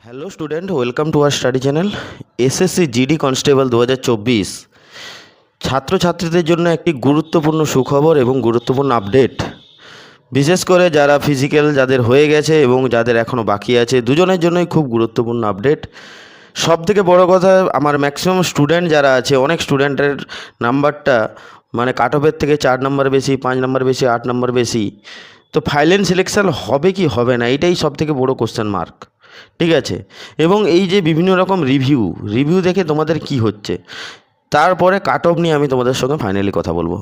Hello student welcome to our study channel SSC GD constable দু হাজার চব্বিশ ছাত্রছাত্রীদের জন্য একটি গুরুত্বপূর্ণ সুখবর এবং গুরুত্বপূর্ণ আপডেট বিশেষ করে যারা ফিজিক্যাল যাদের হয়ে গেছে এবং যাদের এখনও বাকি আছে দুজনের জন্যই খুব গুরুত্বপূর্ণ আপডেট সব থেকে বড়ো কথা আমার ম্যাক্সিমাম স্টুডেন্ট যারা আছে অনেক স্টুডেন্টের নাম্বারটা মানে কাট অফের থেকে চার নম্বর বেশি পাঁচ নম্বর বেশি আট নম্বর বেশি তো ফাইনাল সিলেকশন হবে কি হবে না এটাই সব থেকে বড়ো কোশ্চেন মার্ক ঠিক আছে? এবং এই যে বিভিন্ন রকম রিভিউ রিভিউ দেখে তোমাদের কি হচ্ছে? তারপরে কাট অফ নিয়ে আমি তোমাদের সঙ্গে ফাইনালি কথা বলব।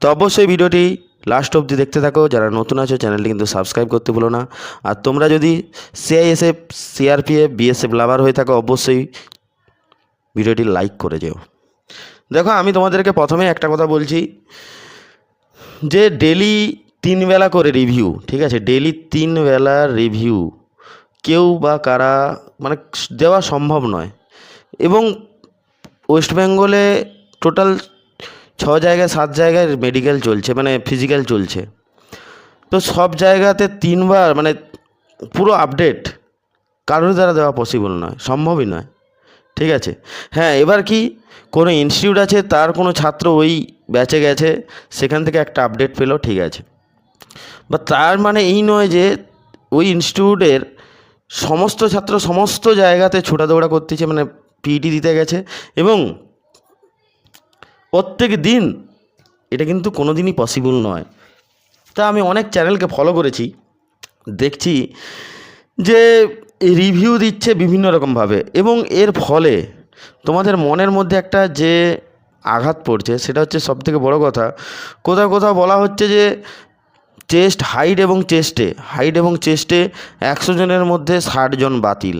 তো অবশ্যই ভিডিওটি লাস্ট অবধি দেখতে থাকো। যারা নতুন আছো চ্যানেলটি কিন্তু সাবস্ক্রাইব করতে ভুলো না। আর তোমরা যদি সিআইএসএফ সিআরপিএফ বিএসএফ লাভার হয়ে থাকো, অবশ্যই ভিডিওটি লাইক করে যেও। দেখো, আমি তোমাদেরকে প্রথমে একটা কথা বলছি যে ডেলি তিন বেলা করে রিভিউ ঠিক আছে? ডেলি তিন বেলা রিভিউ কেউ বা কারা মানে দেওয়া সম্ভব নয়। এবং ওয়েস্ট বেঙ্গলে টোটাল ছ জায়গায়, সাত জায়গায় মেডিকেল চলছে মানে ফিজিক্যাল চলছে। তো সব জায়গাতে তিনবার মানে পুরো আপডেট। কারোর দ্বারা দেওয়া পসিবল নয়, সম্ভবই নয়। ঠিক আছে? হ্যাঁ এবার কি, কোনো ইনস্টিটিউট আছে, তার কোনো ছাত্র ওই ব্যাচে গেছে, সেখান থেকে একটা আপডেট পেল, ঠিক আছে। বা তার মানে এই নয় যে ওই ইনস্টিটিউটের সমস্ত ছাত্র সমস্ত জায়গাতে ছোটা ছোটাদৌড়া করতেছে মানে পিইটি দিতে গেছে। এবং প্রত্যেক দিন এটা কিন্তু কোনো দিনই পসিবল নয়। তা আমি অনেক চ্যানেলকে ফলো করেছি। দেখছি যে রিভিউ দিচ্ছে বিভিন্ন রকমভাবে এবং এর ফলে তোমাদের মনের মধ্যে একটা যে আঘাত পড়ছে, সেটা হচ্ছে সবথেকে বড় কথা। কোথাও কোথাও বলা হচ্ছে যে চেস্ট হাইট এবং চেস্টে হাইট এবং চেস্টে একশো জনের মধ্যে ষাট জন বাতিল।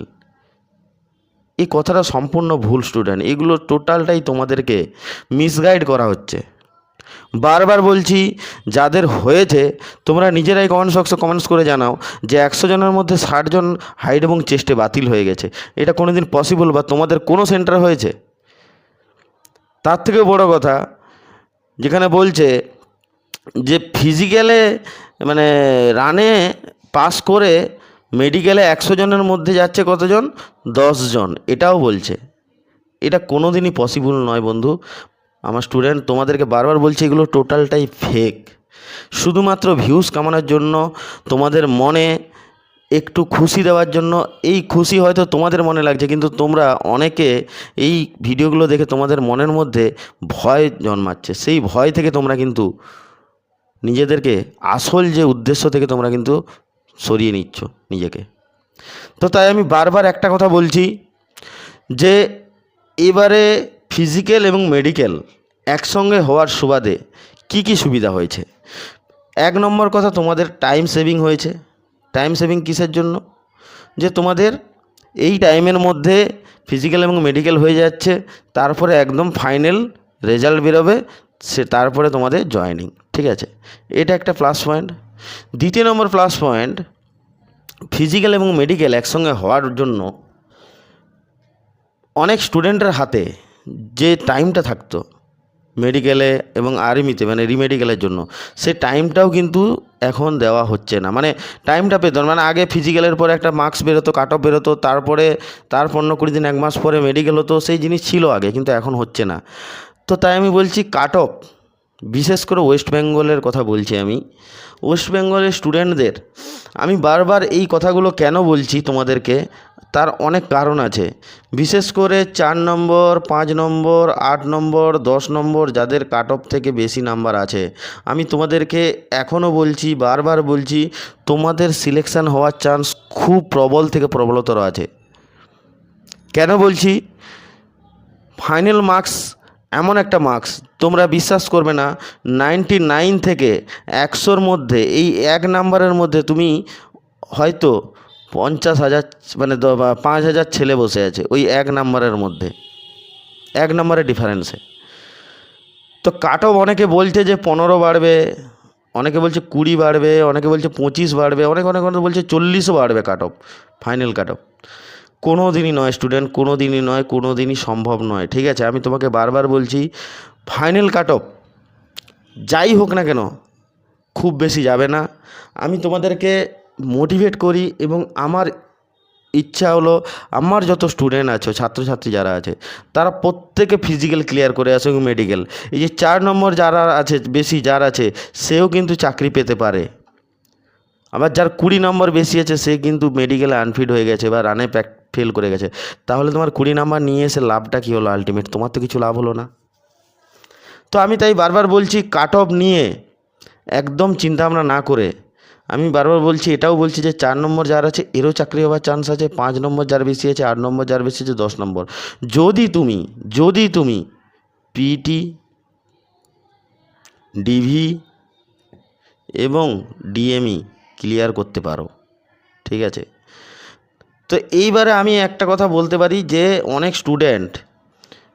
এই কথাটা সম্পূর্ণ ভুল স্টুডেন্ট এগুলো টোটালটাই তোমাদেরকে মিসগাইড করা হচ্ছে। বারবার বলছি, যাদের হয়েছে, তোমরা নিজেরাই কমেন্টস বক্সে কমেন্টস করে জানাও যে একশো জনের মধ্যে ষাট জন হাইট এবং চেস্টে বাতিল হয়ে গেছে। এটা কোনো দিন পসিবল বা তোমাদের কোনো সেন্টার হয়েছে? তার থেকেও বড় কথা, যেখানে বলছে যে ফিজিক্যালে মানে রানে পাস করে মেডিকেলে একশো জনের মধ্যে যাচ্ছে কতজন? জন। এটাও বলছে। এটা কোনো দিনই পসিবল নয় বন্ধু। আমার স্টুডেন্ট তোমাদেরকে বারবার বলছি এগুলো টোটালটাই ফেক শুধুমাত্র ভিউজ কামানোর জন্য, তোমাদের মনে একটু খুশি দেওয়ার জন্য, এই খুশি হয়তো তোমাদের মনে লাগছে, কিন্তু তোমরা অনেকে এই ভিডিওগুলো দেখে তোমাদের মনের মধ্যে ভয় জন্মাচ্ছে। সেই ভয় থেকে তোমরা কিন্তু নিজেদেরকে আসল যে উদ্দেশ্য থেকে তোমরা কিন্তু সরিয়ে নিচ্ছ নিজেকে। তো তাই আমি বারবার একটা কথা বলছি যে এবারে ফিজিক্যাল এবং মেডিকেল একসঙ্গে হওয়ার সুবাদে কি কি সুবিধা হয়েছে? এক নম্বর কথা, তোমাদের টাইম সেভিং হয়েছে। টাইম সেভিং কিসের জন্য? যে তোমাদের এই টাইমের মধ্যে ফিজিক্যাল এবং মেডিকেল হয়ে যাচ্ছে, তারপরে একদম ফাইনাল রেজাল্ট বেরোবে সে তারপরে তোমাদের জয়েনিং ঠিক আছে? এটা একটা প্লাস পয়েন্ট দ্বিতীয় নম্বর প্লাস পয়েন্ট ফিজিক্যাল এবং মেডিকেল একসঙ্গে হওয়ার জন্য অনেক স্টুডেন্টের হাতে যে টাইমটা থাকতো মেডিকেলে এবং আর্মিতে মানে রিমেডিকেলের জন্য, সে টাইমটাও কিন্তু এখন দেওয়া হচ্ছে না। মানে টাইমটা পেত। মানে আগে ফিজিক্যালের পরে একটা মার্কস বেরোতো কাট অফ বেরোতো, তারপরে তার পনেরো কুড়ি দিন, এক মাস পরে মেডিকেল হতো, সেই জিনিস ছিল আগে, কিন্তু এখন হচ্ছে না। তো তাই আমি বলছি কাট অফ বিশেষ করে ওয়েস্ট বেঙ্গলের কথা বলছি আমি। ওয়েস্ট বেঙ্গলের স্টুডেন্টদের আমি বারবার এই কথাগুলো কেন বলছি তোমাদেরকে? তার অনেক কারণ আছে। বিশেষ করে চার নম্বর, পাঁচ নম্বর, আট নম্বর, দশ নম্বর যাদের কাট অফ থেকে বেশি নাম্বার আছে। আমি তোমাদেরকে এখনও বলছি, বারবার বলছি, তোমাদের সিলেকশান হওয়ার চান্স খুব প্রবল থেকে প্রবলতর আছে। কেন বলছি? ফাইনাল মার্কস এমন একটা মার্কস তোমরা বিশ্বাস করবে না নাইনটি নাইন থেকে একশোর মধ্যে, এই এক নাম্বারের মধ্যে তুমি হয়তো পঞ্চাশ হাজার মানে পাঁচ হাজার ছেলে বসে আছে ওই এক নাম্বারের মধ্যে। এক নম্বরের ডিফারেন্সে তো কাট অফ অনেকে বলছে যে পনেরো বাড়বে, অনেকে বলছে কুড়ি বাড়বে, অনেকে বলছে পঁচিশ বাড়বে, অনেক অনেক অনেক বলছে চল্লিশও বাড়বে cut off final cut off কোনো দিনই নয় স্টুডেন্ট কোনো দিনই নয় কোনো দিনই সম্ভব নয়, ঠিক আছে? আমি তোমাকে বারবার বলছি ফাইনাল কাট অফ যাই হোক না কেন, খুব বেশি যাবে না। আমি তোমাদেরকে মোটিভেট করি এবং আমার ইচ্ছা হলো, আমার যত স্টুডেন্ট আছে, ছাত্রছাত্রী যারা আছে, তারা প্রত্যেকে ফিজিক্যাল ক্লিয়ার করে আসে এবং মেডিকেল এই যে চার নম্বর যারা আছে, বেশি যার আছে, সেও কিন্তু চাকরি পেতে পারে। আবার যার কুড়ি নম্বর বেশি আছে, সে কিন্তু মেডিকেলে আনফিট হয়ে গেছে বা রানে ফেল করে গেছে। তাহলে তোমার কুড়ি নাম্বার নিয়ে এসে লাভটা কী হলো আলটিমেট তোমার তো কিছু লাভ হলো না। তো আমি তাই বারবার বলছি কাট অফ নিয়ে একদম চিন্তা চিন্তাভাবনা না করে। আমি বারবার বলছি, এটাও বলছি যে চার নম্বর যার আছে, এরও চাকরি হওয়ার চান্স আছে, পাঁচ নম্বর যার বেশি আছে, আট নম্বর যার বেশি আছে, দশ নম্বর। যদি তুমি যদি তুমি পিটি ডিভি এবং ডিএমই ক্লিয়ার করতে পারো, ঠিক আছে? তো এইবারে আমি একটা কথা বলতে পারি যে অনেক স্টুডেন্ট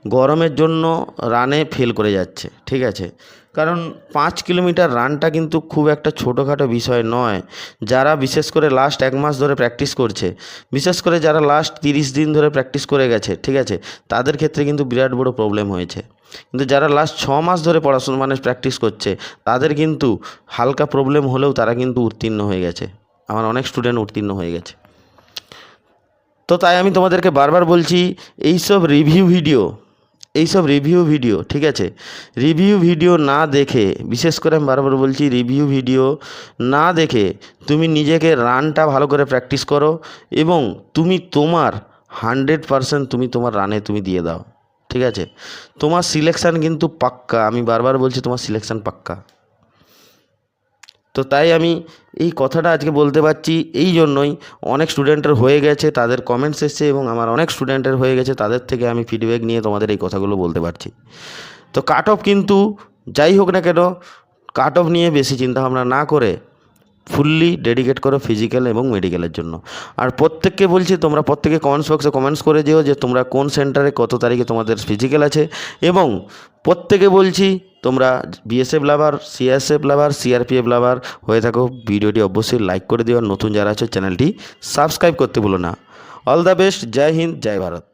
গরমের জন্য রানে ফেল করে যাচ্ছে, ঠিক আছে? কারণ পাঁচ কিলোমিটার রানটা কিন্তু খুব একটা ছোটোখাটো বিষয় নয়। যারা বিশেষ করে লাস্ট এক মাস ধরে প্র্যাকটিস করছে, বিশেষ করে যারা লাস্ট তিরিশ দিন ধরে প্র্যাকটিস করে গেছে, ঠিক আছে? তাদের ক্ষেত্রে কিন্তু বিরাট বড় প্রবলেম হয়েছে। কিন্তু যারা লাস্ট ছ মাস ধরে পড়াশোনা মানে প্র্যাকটিস করছে, তাদের কিন্তু হালকা প্রবলেম হলেও তারা কিন্তু উত্তীর্ণ হয়ে গেছে। আমার অনেক স্টুডেন্ট উত্তীর্ণ হয়ে গেছে। তো তাই আমি তোমাদেরকে বারবার বলছি এইসব রিভিউ ভিডিও এইসব রিভিউ ভিডিও ঠিক আছে? রিভিউ ভিডিও না দেখে, বিশেষ করে আমি বারবার বলছি রিভিউ ভিডিও না দেখে তুমি নিজেকে রানটা ভালো করে প্র্যাকটিস করো এবং তুমি তোমার হান্ড্রেড পারসেন্ট তুমি তোমার রানে তুমি দিয়ে দাও, ঠিক আছে? তোমার সিলেকশান কিন্তু পাক্কা, আমি বারবার বলছি তোমার সিলেকশান পাক্কা। তো তাই আমি এই কথাটা আজকে বলতে পারছি এই জন্যই। অনেক স্টুডেন্টের হয়ে গেছে, তাদের কমেন্টস এসছে এবং আমার অনেক স্টুডেন্টের হয়ে গেছে, তাদের থেকে আমি ফিডব্যাক নিয়ে তোমাদের এই কথাগুলো বলতে পারছি। তো কাট অফ কিন্তু যাই হোক না কেন কাট অফ নিয়ে বেশি চিন্তাভাবনা না করে ফুললি ডেডিকেট করো ফিজিক্যাল এবং মেডিকেলের জন্য। আর প্রত্যেককে বলছি, তোমরা প্রত্যেকে কমেন্টস বক্সে কমেন্টস করে দিও যে তোমরা কোন সেন্টারে কত তারিখে তোমাদের ফিজিক্যাল আছে। এবং প্রত্যেকে বলছি তোমরা BSF lover CSF lover CRPF lover হয়ে থাকো। ভিডিওটি অবশ্যই লাইক করে দিও। নতুন যারা আছে চ্যানেলটি সাবস্ক্রাইব করতে ভুলো না। অল দ্য বেস্ট জয় হিন্দ, জয় ভারত।